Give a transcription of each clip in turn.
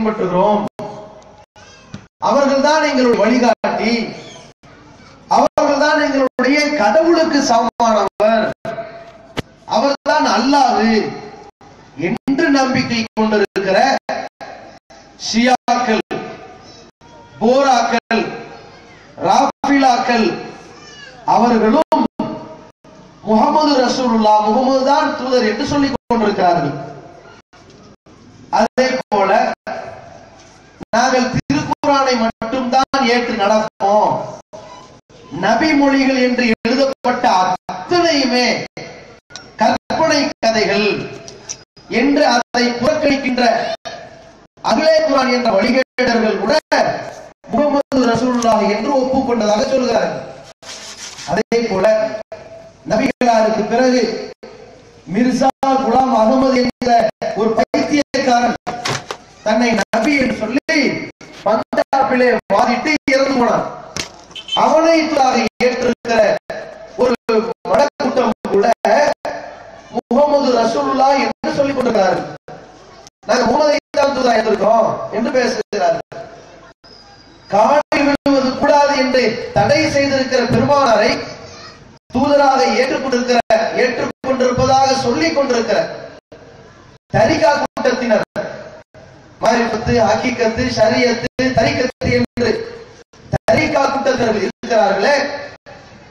பின்பற்றுகிறோம். அவர்கள் தான் எங்களுடைய வழிகாட்டி. அவர்கள் தான் எங்களுடைய கடவுளுக்கு சமமானவர். அவர்தான் அல்லாது என்று நம்பிக்கை கொண்டிருக்கிற ஷியாக்கள் போராக்கள் ராபிலாக்கள் அவர்களும் முகமது ரசூலுல்லா முகமது தான் தூதர் என்று சொல்லிக் கொண்டிருக்கிறார்கள் அதே போல நாங்கள் திருக்குறானை மட்டும்தான் ஏற்று நடப்போம். நபி மொழிகள் என்று எழுதப்பட்ட அத்தனையுமே கற்பனை கதைகள் என்று அதை புறக்கணிக்கின்ற அகிலே குரான் என்ற வழிகேடர்கள் கூட முகமது ரசூலுல்லாஹ் என்று ஒப்புக்கொண்டதாக சொல்கிறார்கள். அதே போல நபிகளாருக்கு பிறகு மிர்சா குலாம் அகமது என்ற ஒரு பைத்தியக்காரன் தன்னை பஞ்சாபிலே வாதிட்டு இறந்து போனான். அவனை தூதாக ஏற்றிருக்கிற ஒரு வடக்கூட்டம் கூட முகமது ரசூலுல்லா என்று சொல்லிக் கொண்டிருக்கிறார்கள். நாங்க முகமதை ஐந்தாம் தூதா இருந்திருக்கோம் என்று பேசுகிறார். காலில் விழுவது கூடாது என்று தடை செய்திருக்கிற பெருமானாரை தூதராக ஏற்றுக்கொண்டிருக்கிற ஏற்றுக்கொண்டிருப்பதாக சொல்லிக் கொண்டிருக்கிற தரிகா கூட்டத்தினர். மாரிபத்து ஹக்கீக்கத்து ஷரியத்து தரிக்கத்து என்று கூட்டத்தினர்கள் இருக்கிறார்களே.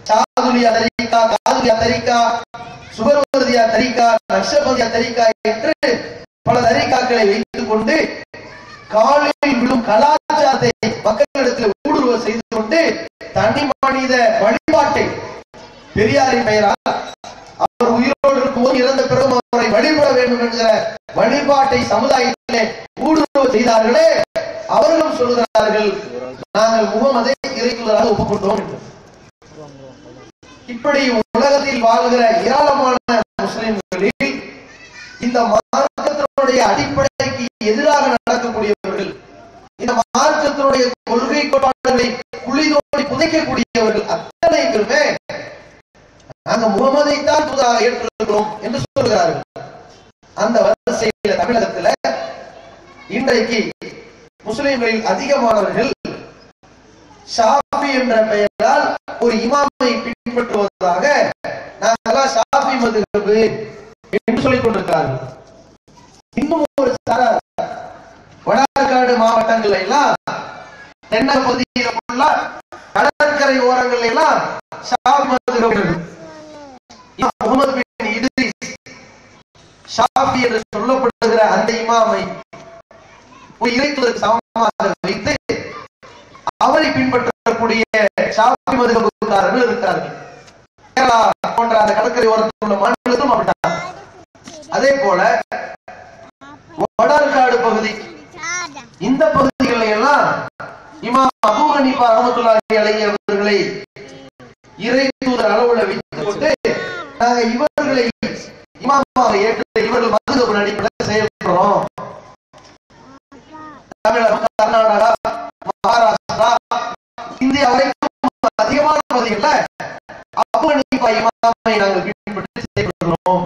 சாதுலியா காதுலியா சுபர்வதியா நக்ஷபதியா என்று பல வைத்துக் கொண்டு காலில் விழும் கலாச்சாரத்தை மக்களிடத்தில் ஊடுருவ செய்து கொண்டு தனி மனித வழிபாட்டை பெரியாரின் பெயரால் அவர் உயிரோடு இருக்கும்போது இறந்த பிறகும் அவரை வழிபட வேண்டும் என்கிற வழிபாட்டை சமுதாயத்திலே ஊடுருவ செய்தார்களே. அவர்கள் சொல்கிறார்கள் நாங்கள் முகமதை இறைக்குள்ளதாக ஒப்புக்கொண்டோம் என்று. இப்படி உலகத்தில் வாழ்கிற ஏராளமான முஸ்லிம்களில் இந்த மார்க்கத்தினுடைய அடிப்படைக்கு எதிராக நடக்கக்கூடியவர்கள் இந்த மார்க்கத்தினுடைய கொள்கை கோட்பாடுகளை குளிதோடி புதைக்கக்கூடியவர்கள் அத்தனை பேருமே நாங்க முகமதை தான் புதாக ஏற்றிருக்கிறோம் என்று சொல்கிறார்கள் அந்த வரிசையில தமிழகத்துல இன்றைக்கு முஸ்லிம்களில் அதிகமானவர்கள் ஷாபி என்ற பெயரால் ஒரு இமாமை பின்பற்றுவதாக நாங்கெல்லாம் ஷாபி மதுகபு என்று சொல்லிக் கொண்டிருக்கிறார்கள். இன்னும் ஒரு சாரார் வடகாடு மாவட்டங்கள் எல்லாம் தென்னக பகுதியில உள்ள கடற்கரை ஓரங்கள் எல்லாம் ஷாபி மதுகபு முகமது பின் இத்ரிஸ் ஷாபி என்று சொல்லப்படுகிற அந்த இமாமை ஒரு இறைத்துவதற்கு சமமாக வைத்து அவரை பின்பற்றக்கூடிய சாப்பி மதுகபுக்காரர்கள் இருக்கிறார்கள். கேரளா போன்ற அந்த கடற்கரை ஓரத்தில் உள்ள மாநிலத்திலும் அப்படித்தான். அதே போல வடார்காடு பகுதி இந்த பகுதிகளில் எல்லாம் இமாம் அபு ஹனீஃபா அகமதுல்லாஹி அலைஹி அவர்களை இறை தூதர் அளவுல வைத்துக் கொண்டு நாங்க இவர்களை இமாமாக ஏற்று மகாராஷ்டிரா இந்தியா வரைக்கும் அதிகமான பகுதிகள்ல அப்போ ஹனீஃபா நாங்கள் பின்பற்றி செயல்படுகிறோம்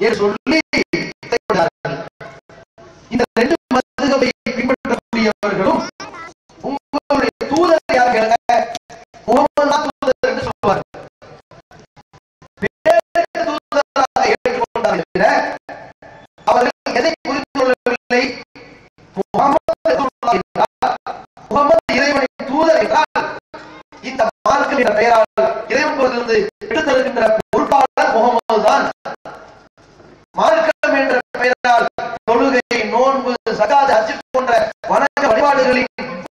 என்று சொல்லி செயல்படுகிறார்கள் இந்த ரெண்டு மதுகபை பின்பற்றக்கூடியவர்களும் உங்களுடைய தூதர் யார் கேளுங்க முகமது தான் தூதர் என்று சொல்லுவார் வேறு தூதராக ஏற்றுக்கொண்டார்கள் தவிர அவர்கள் எதை புரிந்து கொள்ளவில்லை முகமது ரசூலுல்லாஹ் என்றால் முகமது இறைவனின் தூதர் என்றால் இந்த மார்க்கம் என்ற பெயரால் இறைவனிலிருந்து எடுத்திருக்கின்ற பொறுப்பாளர் முகமது தான். மார்க்கம் என்ற பெயரால் தொழுகை நோன்பு சகாது அச்சு போன்ற வணக்க வழிபாடுகளின்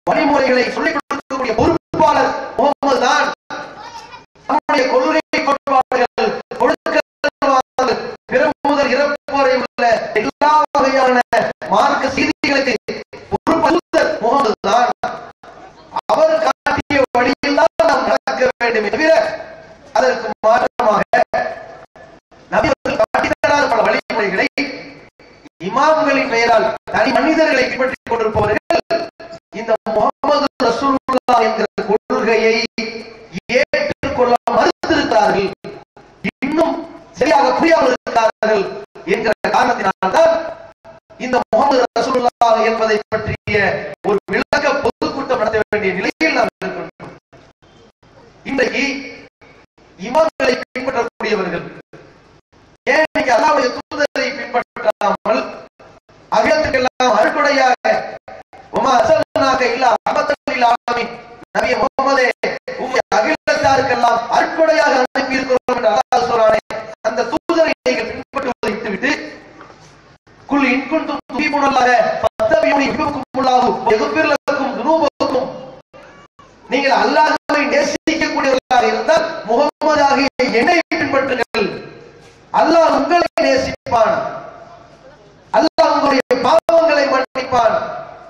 வழிமுறைகளை சொல்லிக் கொடுக்கக்கூடிய பொறுப்பாளர் முகமது தான். நம்முடைய கொள்கை கோட்பாடுகள் கொடுக்க பிற முதல் இறப்பு வரை உள்ள எல்லா வகையான மார்க்க செய்திகளுக்கு பொறுப்பு முகமது தான் அவர் காட்டிய வழியில் தான் நாம் நடக்க வேண்டுமே தவிர அதற்கு மாற்றமாக நபியவர்கள் காட்டித்தராத பல வழிமுறைகளை இமாம்களின் பெயரால் தனி மனிதர்களை பின்பற்றிக் கொண்டிருப்பவர்கள் இந்த முகமது ரசூலுல்லா என்கிற கொள்கையை ஏற்றுக்கொள்ள மறுத்திருக்கிறார்கள். இன்னும் சரியாக புரியாமல் இருக்கிறார்கள் என்கிற காரணத்தினால்தான் இந்த முகமது ரசூலுல்லா என்பதை பற்றிய ஒரு விளக்க பொதுக்கூட்டம் நடத்த வேண்டிய நிலை இன்றைக்கு இமாம்களை பின்பற்றக்கூடியவர்கள். ஏன் நீங்க அல்லாவுடைய தூதரை பின்பற்றாமல் அகிலத்துக்கெல்லாம் அருக்குடையாக உமா அசல்னாக இல்ல அமத்தல் ஆலமீன். நபிய முகமதே உம்மை அகிலத்தாருக்கெல்லாம் அருக்குடையாக அனுப்பி இருக்கிறோம் என்று அல்லாஹ் சொல்றானே. அந்த தூதரை நீங்கள் பின்பற்றுவதை விட்டுவிட்டு குல் இன்குண்டும் குன்தும் துஹிபுனல்லாஹ ஃபத்தபியூனி உள்ளாகும் வயக்ஃபிர் லக்கும் துனூபக்கும். நீங்கள் அல்லாஹ்வை நேசிக்கக்கூடியவர்களாக இருந்தால் முகமதாகிய என்னை பின்பற்றுங்கள் அல்லாஹ் உங்களை அல்லாஹ் உங்களுடைய பாவங்களை மன்னிப்பான்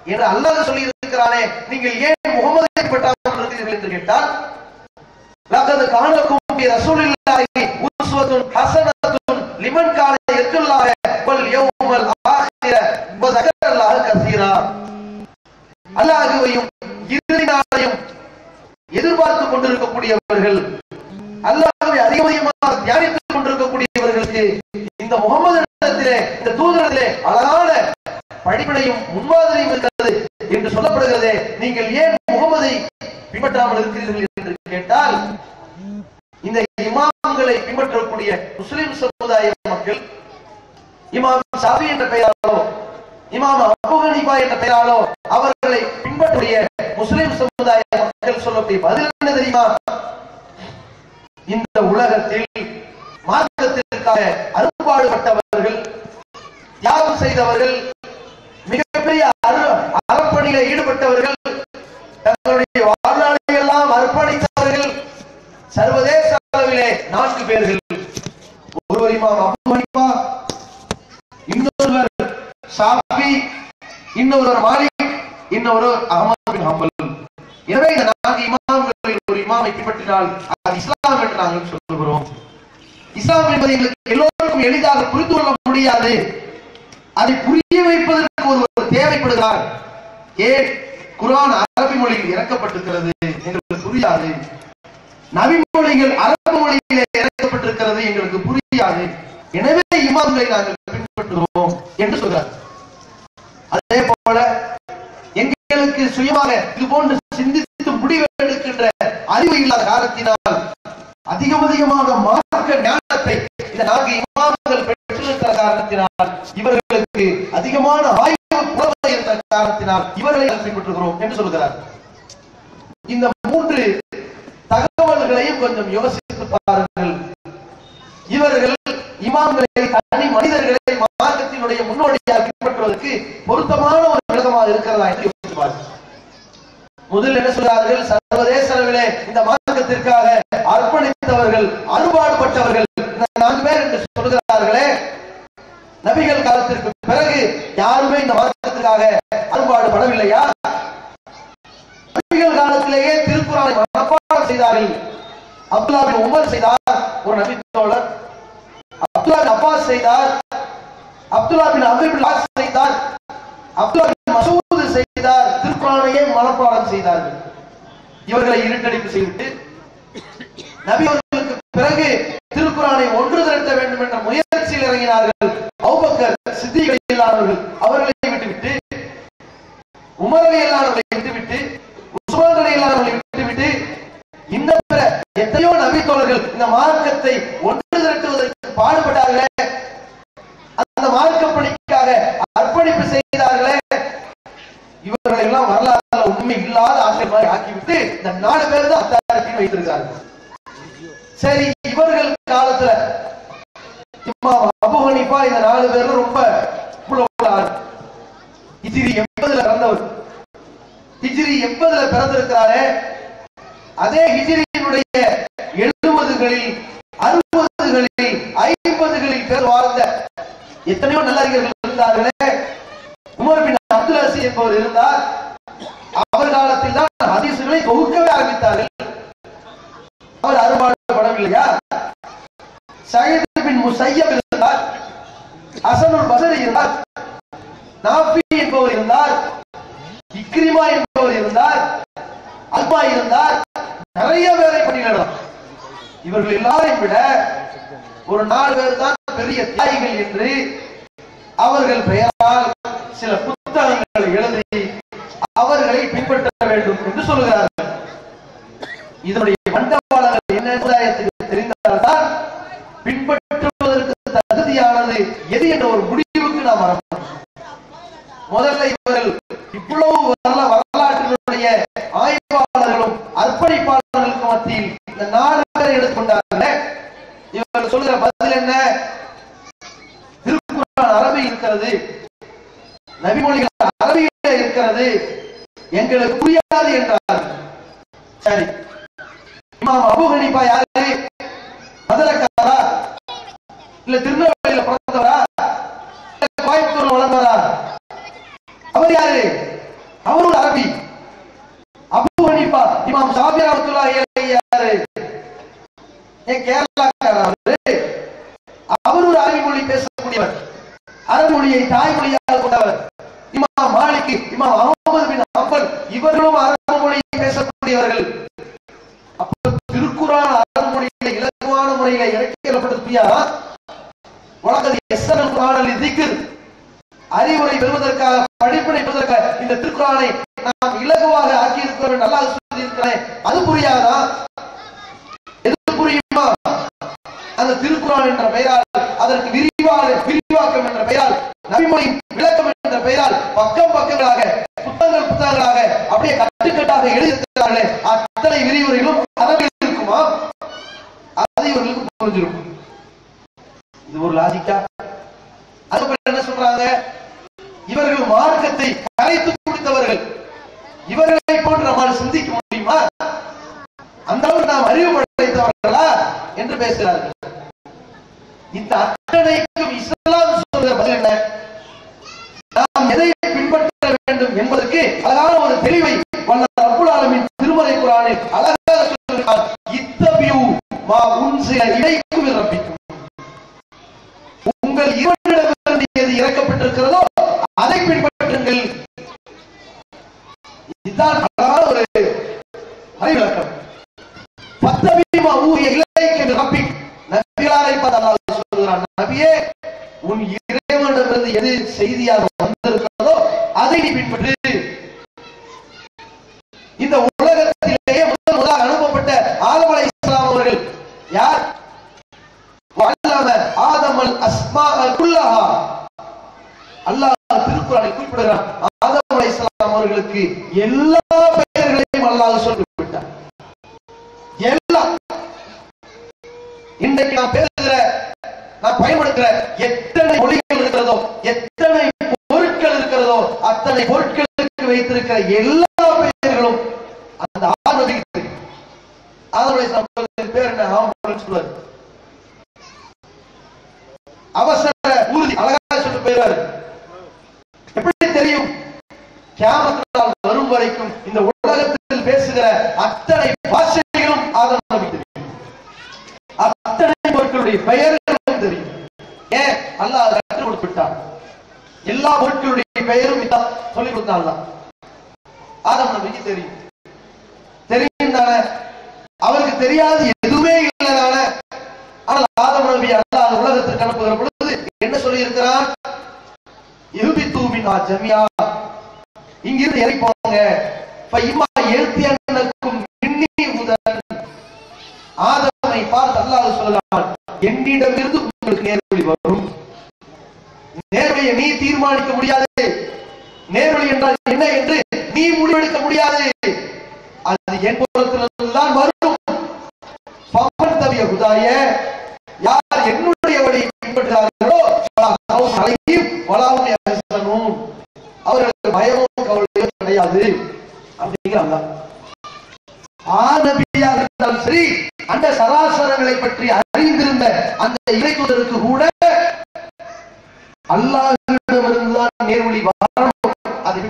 என்று அல்லாஹ் சொல்லி இருக்கிறானே நீங்கள் ஏன் முகமதை இருக்கிறீர்கள் என்று கேட்டால் காணக்கும் ரசூலில்லாஹி உஸ்வத்துன் லிமன் கான யர்ஜுல்லாஹ வல் யௌமல் ஆখিர வ கஸீரா அல்லாஹ்வையும் இறுதி நாளையும் எதிர்பார்த்துக் கொண்டிருக்கக்கூடியவர்கள் அல்லாஹ்வை அதிகம் அதிகமாக தியானித்துக் கொண்டிருக்கக்கூடியவர்களுக்கு இந்த முகமது இடத்திலே இந்த தூதரிலே அழகான படிப்பனையும் முன்மாதிரியும் இருக்கிறது என்று சொல்லப்படுகிறதே. நீங்கள் ஏன் முகமதை பின்பற்றாமல் இருக்கிறீர்கள் என்று கேட்டால் இந்த இமாம்களை பின்பற்றக்கூடிய முஸ்லிம் சமுதாய மக்கள் இமாம் சாபி என்ற பெயராலோ இமாம் அபு ஹனீஃபா என்ற பெயராலோ அவர்களை பின்பற்றக்கூடிய முஸ்லிம் சமுதாய மக்கள் சொல்லக்கூடிய பதில் என்ன தெரியுமா? இந்த உலகத்தில் மார்க்கத்திற்காக அறுபாடுபட்டவர்கள் தியாகம் செய்தவர்கள் மிகப்பெரிய அறப்பணியில ஈடுபட்டவர்கள் தங்களுடைய வாழ்நாளை எல்லாம் அர்ப்பணித்தவர்கள் சர்வதேச அளவிலே நான்கு பேர்கள். ஒருவர் இமாம் அபு இன்னொருவர் சாபி இன்னொருவர் மாலிக் இன்னொருவர் அகமது பின் ஹம்பல். எனவே இந்த நான்கு இமாம்களில் ஒரு இமாமை பின்பற்றினால் அது இஸ்லாம் என்று நாங்கள் சொல்லுகிறோம் இஸ்லாம் என்பது எங்களுக்கு எல்லோருக்கும் எளிதாக புரிந்து கொள்ள முடியாது. அதை புரிய வைப்பதற்கு தேவைப்படுகிறார். ஏன்? குரான் அரபி மொழியில் இறக்கப்பட்டிருக்கிறது எங்களுக்கு புரியாது. நபி மொழிகள் அரபு மொழியிலே இறக்கப்பட்டிருக்கிறது எங்களுக்கு புரியாது. எனவே இமாம்களை நாங்கள் பின்பற்றுகிறோம் என்று சொல்றார் அதே போல எங்களுக்கு சுயமாக இது போன்று சிந்தித்து முடிவு எடுக்கின்ற அறிவு இல்லாத காரணத்தினால் அதிகம் அதிகமாக மார்க்க ஞானத்தை இந்த நான்கு இமாம்கள் பெற்றிருக்கிற காரணத்தினால் இவர்களுக்கு அதிகமான ஆய்வு காரணத்தினால் இவர்களை நாங்கள் பின்பற்றுகிறோம் என்று சொல்கிறார். இந்த மூன்று தகவல்களையும் கொஞ்சம் யோசித்து பாருங்கள். இவர்கள் இமாம்களை தனி மனிதர்களை மார்க்கத்தினுடைய முன்னோடியாக பின்பற்றுவதற்கு பொருத்தமான ஒரு விதமாக இருக்கிறதா என்று யோசிப்பார் முதல் என்ன சொல்கிறார்கள்? சர்வதேச அளவிலே இந்த மார்க்கத்திற்காக அர்ப்பணித்தவர்கள் அறுபாடுபட்டவர்கள் நான்கு பேர் என்று சொல்கிறார்களே. நபிகள் காலத்திற்கு பிறகு யாருமே இந்த மார்க்கத்திற்காக அறுபாடுபடவில்லையா நபிகள் காலத்திலேயே திருக்குறானை மனப்பாடம் செய்தார்கள் அப்துல்லாபின் உமர் செய்தார் ஒரு நபி தோழர். அப்துல்லா அப்பாஸ் செய்தார். அப்துல்லா பின் அமீர் செய்தார். அப்துல்லா பின் மசூத் செய்தார். திருக்குறானையே மனப்பாடம் செய்தார்கள். இவர்களை இருட்டடிப்பு செய்துவிட்டு நபி அவர்களுக்கு பிறகு திருக்குறானை ஒன்று திரட்ட வேண்டும் என்ற முயற்சியில் இறங்கினார்கள். அவுபக்கர் சித்திகள் இல்லாதவர்கள் அவர்களை விட்டுவிட்டு உமரலை இல்லாதவர்களை விட்டுவிட்டு உஸ்மான் இல்லாதவர்களை விட்டுவிட்டு இந்த எத்தனையோ நபித்தோழர்கள் இந்த மார்க்கத்தை ஒன்று திரட்டுவதற்கு பாடுபட்டார்களே. அந்த மார்க்க பணிக்காக அர்ப்பணிப்பு செய்தார்களே. இவர்களை எல்லாம் வரலாறுல உண்மை இல்லாத ஆசை மாதிரி ஆக்கிவிட்டு இந்த நாலு பேர் தான் அத்தாரிட்டி வைத்திருக்காங்க சரி இவர்கள் காலத்துல இமாம் அபு ஹனிஃபா இந்த நாலு பேரும் ரொம்ப இஜிரி எண்பதுல பிறந்தவர். இஜிரி எண்பதுல பிறந்திருக்கிறாரே. அதே ஹிஜிரி இருந்தார்களே. உமர் பின் அப்துல் அசி என்பவர் இருந்தார். அவர் காலத்தில் தான் ஹதீசுகளை தொகுக்கவே ஆரம்பித்தார்கள். அவர் அறுபாடுபடவில்லையா சயீத் பின் முசையப் இருந்தார். ஹசனுல் பசரி இருந்தார். நாபி என்பவர் இருந்தார். இக்ரிமா என்பவர் இருந்தார். அல்பா இருந்தார். நிறைய பேரை பட்டியலிடலாம் இவர்கள் எல்லாரையும் விட ஒரு நாலு பேர் தான் பெரிய தியாகிகள் என்று அவர்கள் பெயரால் சில புத்தகங்களை எழுதி அவர்களை பின்பற்ற வேண்டும் என்று சொல்கிறார்கள் இதனுடைய மண்டபாளர்கள் என்ன சமுதாயத்துக்கு தெரிந்தால்தான் பின்பற்றுவதற்கு தகுதியானது எது என்ற ஒரு முடிவுக்கு நாம் வரணும் முதல்ல இவர்கள் இவ்வளவு வரல வரலாற்றினுடைய ஆய்வாளர்களும் அர்ப்பணிப்பாளர்களுக்கு மத்தியில் இந்த நாலு பேரை எடுத்துக்கொண்டார்கள். இவர்கள் சொல்லுகிற பதில் என்ன திருக்குறான் அரபி இருக்கிறது. நபிமொழிகள் அரபியில இருக்கிறது. எங்களுக்கு புரியாது என்றார். சரி. இமாம் அபு ஹனிபா யாரு? மதுரக்காரா இல்ல திருநெல்வேலியில பிறந்தவரா? கோயம்புத்தூர்ல வளர்ந்தவரா? அவர் யாரு? அவர் ஒரு அரபி. அபு ஹனிபா இமாம் ஷாஃபி ரஹ்மத்துல்லாஹி அலைஹி யாரு? ஏன் கேரளாக்காரா அவரு ஒரு அரபி மொழி பேசக்கூடியவர் அரபி மொழியை தாய்மொழியாக கொண்டவர். இமாம் மாலிக் இமாம் அகமது பின் ஹம்பல் இவர்களும் அரபு மொழியை பேசக்கூடியவர்கள். அப்ப திருக்குறான் அரபு மொழியில இலகுவான முறையில இறக்கியப்படுத்தியா உலகது எஸ்எல் குரானில் இதுக்கு அறிவுரை பெறுவதற்காக படிப்பினை இந்த திருக்குறானை நாம் இலகுவாக ஆக்கி இருக்கிறோம் என்று அல்லாஹ் அது புரியாதா? எது புரியுமா? அந்த திருக்குறான் என்ற பெயரால் அதற்கு விரிவாக விரிவாக்கம் பெயரால் விளக்கம் என்ற பெயரால் பக்கம் பக்கங்களாக புத்தகங்கள் புத்தகங்களாக அப்படியே கட்டுக்கட்டாக எழுதியிருக்கிறார்களே. அத்தனை விரிவுரைகளும் அரபில் இருக்குமா? அது இவர்களுக்கு புரிஞ்சிருக்கும். இது ஒரு லாஜிக்கா அதுக்கப்புறம் என்ன சொல்றாங்க? இவர்கள் மார்க்கத்தை கரைத்து குடித்தவர்கள். இவர்களை போன்று நம்மால் சிந்திக்க முடியுமா? அந்த அளவு நாம் அறிவு படைத்தவர்களா என்று பேசுகிறார்கள். இந்த அத்தனைக்கும் இஸ்லாம் சொல்ற பதில் என்ன? நாம் எதை பின்பற்ற வேண்டும் என்பதற்கு அழகான ஒரு தெளிவை வல்ல ரப்புல் ஆலமீன் திருமறை குரானில் அழகாக சொல்கிறார் இத்தபியூ மா உன் சில இடைக்கும் இறப்பிக்கும் உங்கள் இவனிடமிருந்து எது இறக்கப்பட்டிருக்கிறதோ அதை பின்பற்றுங்கள். இதுதான் அழகான ஒரு அறிவிலக்கம். பத்தபீமா ஊரிய இலைக்கு ரப்பிக். நபியாரை பார்த்து அல்லாஹ் சொல்கிறான் நபியே உன் இறைவனிடமிருந்து எது செய்தியாக அதை நீ பின்பற்று இந்த உலகத்திலேயே முதல் முதலாக அனுப்பப்பட்ட ஆலமலை இஸ்லாம் அவர்கள் யார்? ஆதமல் அஸ்மா குல்லஹா. அல்லாஹ் திருக்குறளை குறிப்பிடுகிறான். ஆதம் இஸ்லாம் அவர்களுக்கு எல்லா பெயர்களையும் அல்லாஹ் சொல்லி விட்டார் எல்லாம் இன்றைக்கு நான் பேசுகிற நான் பயன்படுத்துகிற எத்தனை மொழிகள் இருக்கிறதோ எத்தனை அத்தனை பொருட்களுக்கு வைத்திருக்கிற எல்லா பெயர்களும் அந்த ஆதரவுக்கு அதனுடைய ஆதரவை சம்பவத்தின் பேர் என்ன? ஆம்புலன்ஸ் சொல்லுவார். அவசர ஊர்தி அழகா சொல்லி போயிடுவாரு. எப்படி தெரியும்? கியாமத் வரும் வரைக்கும் இந்த உலகத்தில் பேசுகிற அத்தனை பாஷைகளும் ஆதரவு தெரியும். அத்தனை பொருட்களுடைய பெயர்களும் தெரியும். ஏன்? அல்லாஹ் கற்றுக் கொடுத்து விட்டான் எல்லா பொருட்களுடைய பெயரும் சொல்லி கொடுத்தான் ஆதம் நபிக்கு தெரியும். தெரியும் தானே அவருக்கு தெரியாது எதுவுமே இல்லை தானே ஆனால் ஆதம் நபி அல்லாஹ் உலகத்திற்கு அனுப்புகிற பொழுது என்ன சொல்லி இருக்கிறார் இறுதி தூமினா ஜமியா. இங்கிருந்து இறங்கி போங்க. இம்மா எழுத்தியனுக்கும் மின்னி உதன். ஆதமை பார்த்து அல்லாஹ் சொல்லலாம் என்னிடமிருந்து உங்களுக்கு நேர்வழி வரும். நேர்வழியை நீ தீர்மானிக்க முடியாது. நேர்வழி என்றால் என்ன என்று நீ முடிவெடுக்க முடியாது. அது என் புறத்திலிருந்து வரும். பவன் தவிய குதாய யார் என்னுடைய வழியை பின்பற்றுகிறார்களோ தலையும் அலைஹிம் அரசனும் யஹ்சனூன் அவர்களுக்கு பயமும் கவலையும் கிடையாது. அப்படிங்கிறாங்க ஆநபியாக இருந்தாலும் சரி அந்த சராசரங்களை பற்றி அறிந்திருந்த அந்த இறைத்துதருக்கு கூட அல்லாஹ்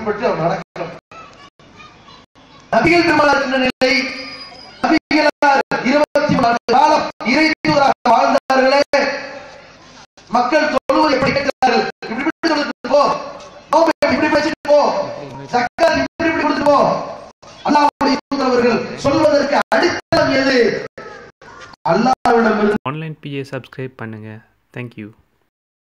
பின்பற்றி அவர் நடக்கணும் நபிகள் பெருமாள் இருக்கின்ற நிலை நபிகளார் இருபத்தி நாலு காலம் இறைத்துவராக வாழ்ந்தார்களே. மக்கள் தொழுவது எப்படி கேட்கிறார்கள்? இப்படி இப்படி தொழுது போ இப்படி பேசிட்டு போ சக்கர் இப்படி இப்படி கொடுத்து போ அல்லாவுடைய தூதரவர்கள் சொல்வதற்கு அடித்தளம் எது? அல்லாவிடம் ஆன்லைன் பிஏ சப்ஸ்கிரைப் பண்ணுங்க. Thank you